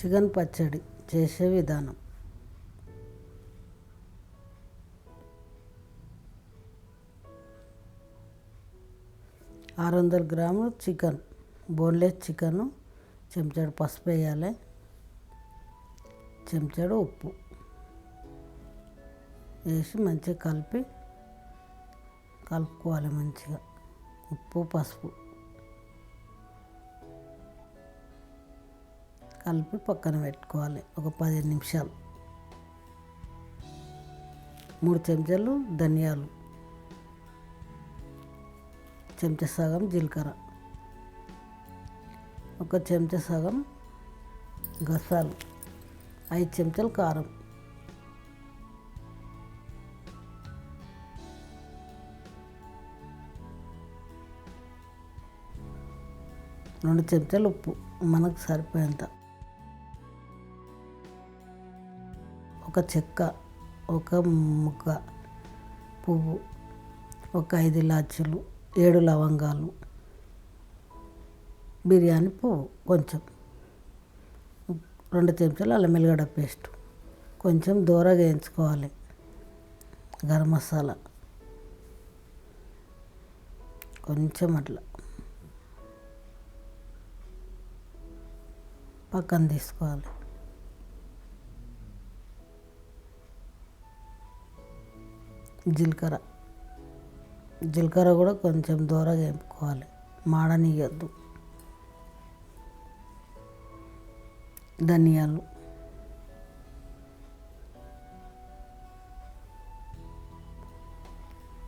Chicken పచ్చడి చేసే విధానం. ఆరు వందల గ్రాములు చికెన్ బోన్లెస్ చికెన్ చెంచాడు పసుపు వేయాలి చెంచాడు ఉప్పు వేసి మంచిగా కలిపి కలుపుకోవాలి మంచిగా. ఉప్పు పసుపు. కలిపి పక్కన పెట్టుకోవాలి. ఒక పదిహేను నిమిషాలు. మూడు చెంచాలు ధనియాలు. చెంచా సగం జీలకర్ర. ఒక చెంచా సగం గసాలు. ఐదు చెంచాలు కారం. రెండు చెంచాలు ఉప్పు. మనకు సరిపోయేంత. ఒక చెక్క ఒక ముక్క పువ్వు ఒక ఐదు ఇలాచీలు ఏడు లవంగాలు బిర్యానీ పువ్వు కొంచెం. రెండు చెంచాలు అల్లం వెల్లిగడ్డ పేస్ట్. కొంచెం దూరగా వేయించుకోవాలి. గరం మసాలా. కొంచెం అట్లా. పక్కన తీసుకోవాలి. జీలకర్ర. జీలకర్ర కూడా కొంచెం దూరగా వేపుకోవాలి. మాడనీయద్దు. ధనియాలు.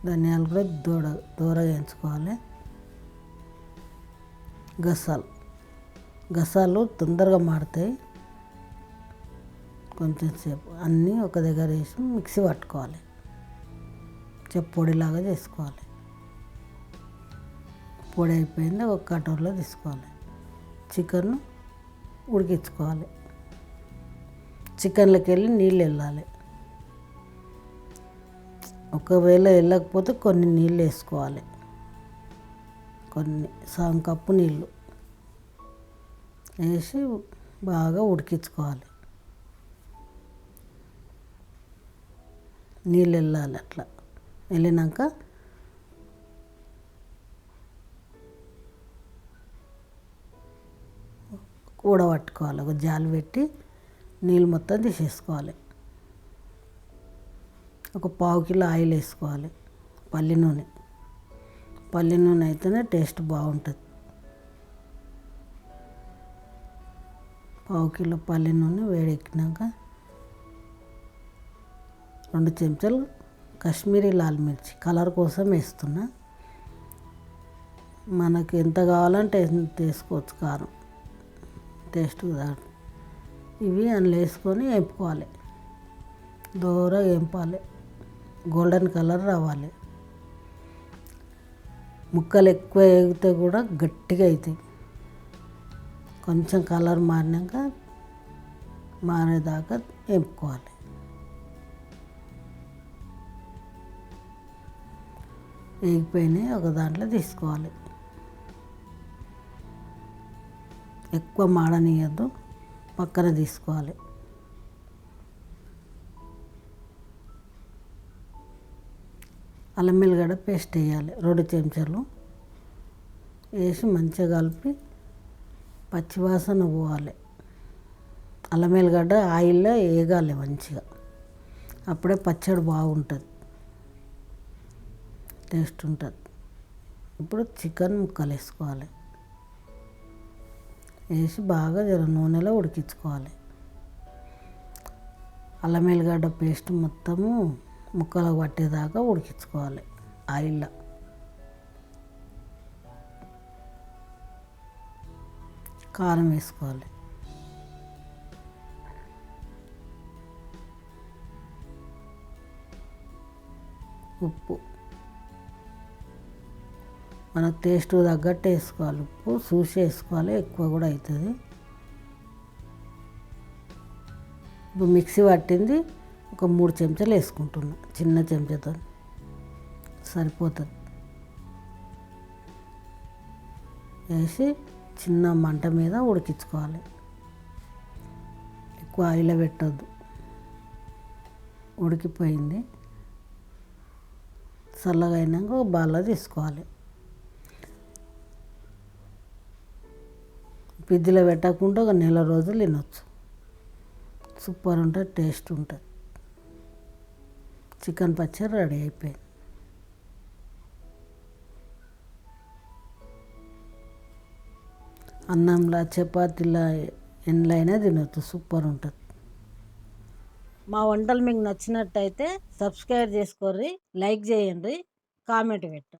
ధనియాలు కూడా దూడ దూరగా వేయించుకోవాలి. గసాలు. గసాలు తొందరగా మాడతాయి. కొంచెం సేపు. అన్నీ ఒక దగ్గర వేసి మిక్సీ పట్టుకోవాలి. చెప్పు పొడిలాగా చేసుకోవాలి. పొడి అయిపోయింది ఒక కటోర్లో తీసుకోవాలి. చికెన్ ఉడికించుకోవాలి. చికెన్లోకి వెళ్ళి నీళ్ళు వెళ్ళాలి. ఒకవేళ వెళ్ళకపోతే కొన్ని నీళ్ళు వేసుకోవాలి. కొన్ని సగం కప్పు నీళ్ళు వేసి బాగా ఉడికించుకోవాలి. నీళ్ళు వెళ్ళాలి అట్లా. వెళ్ళినాక కూడబట్టుకోవాలి ఒక జాలు పెట్టి నీళ్ళు మొత్తం తీసేసుకోవాలి. ఒక పావు కిలో ఆయిల్ వేసుకోవాలి. పల్లి నూనె. పల్లి నూనె అయితేనే టేస్ట్ బాగుంటుంది. పావు కిలో పల్లి నూనె వేడెక్కినాక రెండు చెంచాలు కాశ్మీరీ లాల్ మిర్చి కలర్ కోసం వేస్తున్నా. మనకి ఎంత కావాలంటే ఎంత వేసుకోవచ్చు కారం. టేస్ట్ దాని ఇవి అందులో వేసుకొని వేపుకోవాలి. దూరగా వేపాలి. గోల్డెన్ కలర్ రావాలి. ముక్కలు ఎక్కువ వేగితే కూడా గట్టిగా అవుతాయి. కొంచెం కలర్ మారినాక మారేదాకా వేపుకోవాలి. వేగిపోయినాయి ఒక దాంట్లో తీసుకోవాలి. ఎక్కువ మాడనీయద్దు పక్కన తీసుకోవాలి. అల్లం వెల్లిగడ్డ పేస్ట్ వేయాలి రెండు చెంచాలు. వేసి మంచిగా కలిపి పచ్చివాసన పోవాలి. అల్లం వెల్లిగడ్డ ఆయిల్లో వేగాలి మంచిగా. అప్పుడే పచ్చడి బాగుంటుంది. టేస్ట్ ఉంటుంది. ఇప్పుడు చికెన్ ముక్కలు వేసుకోవాలి వేసి బాగా జర నూనెలో ఉడికించుకోవాలి. అల్లం వెల్లిగడ్డ పేస్ట్ మొత్తము ముక్కలకు పట్టేదాకా ఉడికించుకోవాలి. ఆయిల్లో. కారం వేసుకోవాలి. ఉప్పు. మన టేస్ట్ తగ్గట్టు వేసుకోవాలి. ఉప్పు చూసి వేసుకోవాలి. ఎక్కువ కూడా అవుతుంది. ఇప్పుడు మిక్సీ పట్టింది. ఒక మూడు చెంచాలు వేసుకుంటున్నా. చిన్న చెంచాతో సరిపోతుంది. వేసి చిన్న మంట మీద ఉడికించుకోవాలి. ఎక్కువ ఆయిల్ పెట్టద్దు. ఉడికిపోయింది. చల్లగా అయినాక ఒక బాల్లో తీసుకోవాలి. ఫ్రిడ్జ్లో పెట్టకుండా ఒక నెల రోజులు తినొచ్చు. సూపర్ ఉంటుంది టేస్ట్ ఉంటుంది. చికెన్ పచ్చడి రెడీ అయిపోయింది. అన్నంలా చపాతీలా ఎండ్లైనా తినొచ్చు సూపర్ ఉంటుంది. మా వంటలు మీకు నచ్చినట్టయితే సబ్స్క్రైబ్ చేసుకోర్రి లైక్ చేయండి కామెంట్ పెట్టండి.